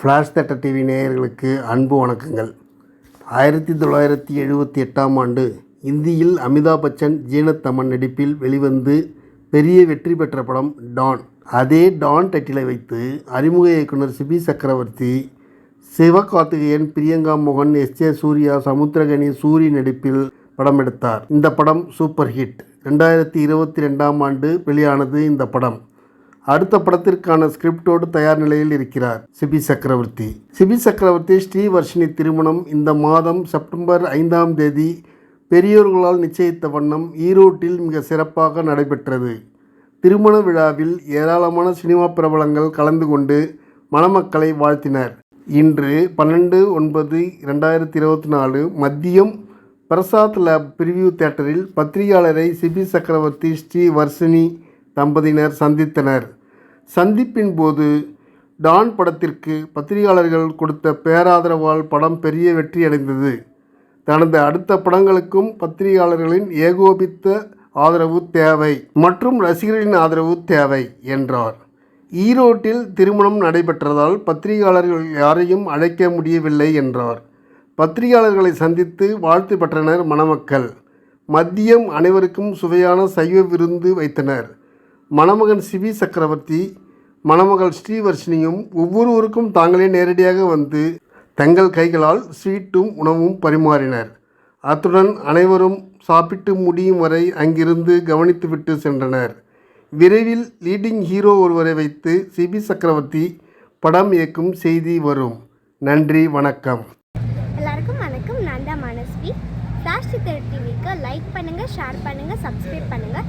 Flash தட்ட TV நேயர்களுக்கு அன்பு வணக்கங்கள். ஆயிரத்தி தொள்ளாயிரத்தி எழுபத்தி எட்டாம் ஆண்டு இந்தியில் அமிதாப் பச்சன் ஜீனத்தமன் நடிப்பில் வெளிவந்து பெரிய வெற்றி பெற்ற படம் டான். அதே டான் டைட்டிலை வைத்து அறிமுக இயக்குனர் சிபி சக்கரவர்த்தி சிவகார்த்திகேயன் பிரியங்கா மோகன் எஸ் ஜே சூர்யா சமுத்திரகனி சூரி நடிப்பில் படம் எடுத்தார். இந்த படம் சூப்பர் ஹிட். ரெண்டாயிரத்தி இருபத்தி ரெண்டாம் ஆண்டு வெளியானது இந்த படம். அடுத்த படத்திற்கான ஸ்கிரிப்டோடு தயார் நிலையில் இருக்கிறார் சிபி சக்கரவர்த்தி. சிபி சக்கரவர்த்தி ஸ்ரீவர்ஷினி திருமணம் இந்த மாதம் செப்டம்பர் ஐந்தாம் தேதி பெரியோர்களால் நிச்சயித்த வண்ணம் ஈரோட்டில் மிக சிறப்பாக நடைபெற்றது. திருமண விழாவில் ஏராளமான சினிமா பிரபலங்கள் கலந்து கொண்டு மணமக்களை வாழ்த்தினர். இன்று பன்னெண்டு ஒன்பது ரெண்டாயிரத்தி இருபத்தி நாலு மதியம் பிரசாத் லேப் பிரிவியூ தேட்டரில் பத்திரிகையாளரை சிபி சக்கரவர்த்தி ஸ்ரீ வர்ஷினி தம்பதியினர் சந்தித்தனர். சந்திப்பின் போது டான் படத்திற்கு பத்திரிகையாளர்கள் கொடுத்த பேராதரவால் படம் பெரிய வெற்றியடைந்தது தனது அடுத்த படங்களுக்கும் பத்திரிகையாளர்களின் ஏகோபித்த ஆதரவு தேவை மற்றும் ரசிகர்களின் ஆதரவு தேவை என்றார். ஈரோட்டில் திருமணம் நடைபெற்றதால் பத்திரிகையாளர்கள் யாரையும் அழைக்க முடியவில்லை என்றார். பத்திரிகையாளர்களை சந்தித்து வாழ்த்து பெற்றனர் மணமக்கள். மதியம் அனைவருக்கும் சுவையான சைவ விருந்து வைத்தனர். மணமகன் சிவி சக்கரவர்த்தி மணமகள் ஸ்ரீவர்ஷினியும் ஒவ்வொருவருக்கும் தாங்களே நேரடியாக வந்து தங்கள் கைகளால் ஸ்வீட்டும் உணவும் பரிமாறினர். அத்துடன் அனைவரும் சாப்பிட்டு முடியும் வரை அங்கிருந்து கவனித்துவிட்டு சென்றனர். விரைவில் லீடிங் ஹீரோ ஒருவரை வைத்து சிபி சக்கரவர்த்தி படம் இயக்கும் செய்தி வரும். நன்றி வணக்கம். எல்லாருக்கும் வணக்கம். நான் தான் மனஸ்வி. ஃப்ளாஷ் சித்தர் டிவிக்கு லைக் பண்ணுங்கள் ஷேர் பண்ணுங்கள் சப்ஸ்கிரைப் பண்ணுங்கள்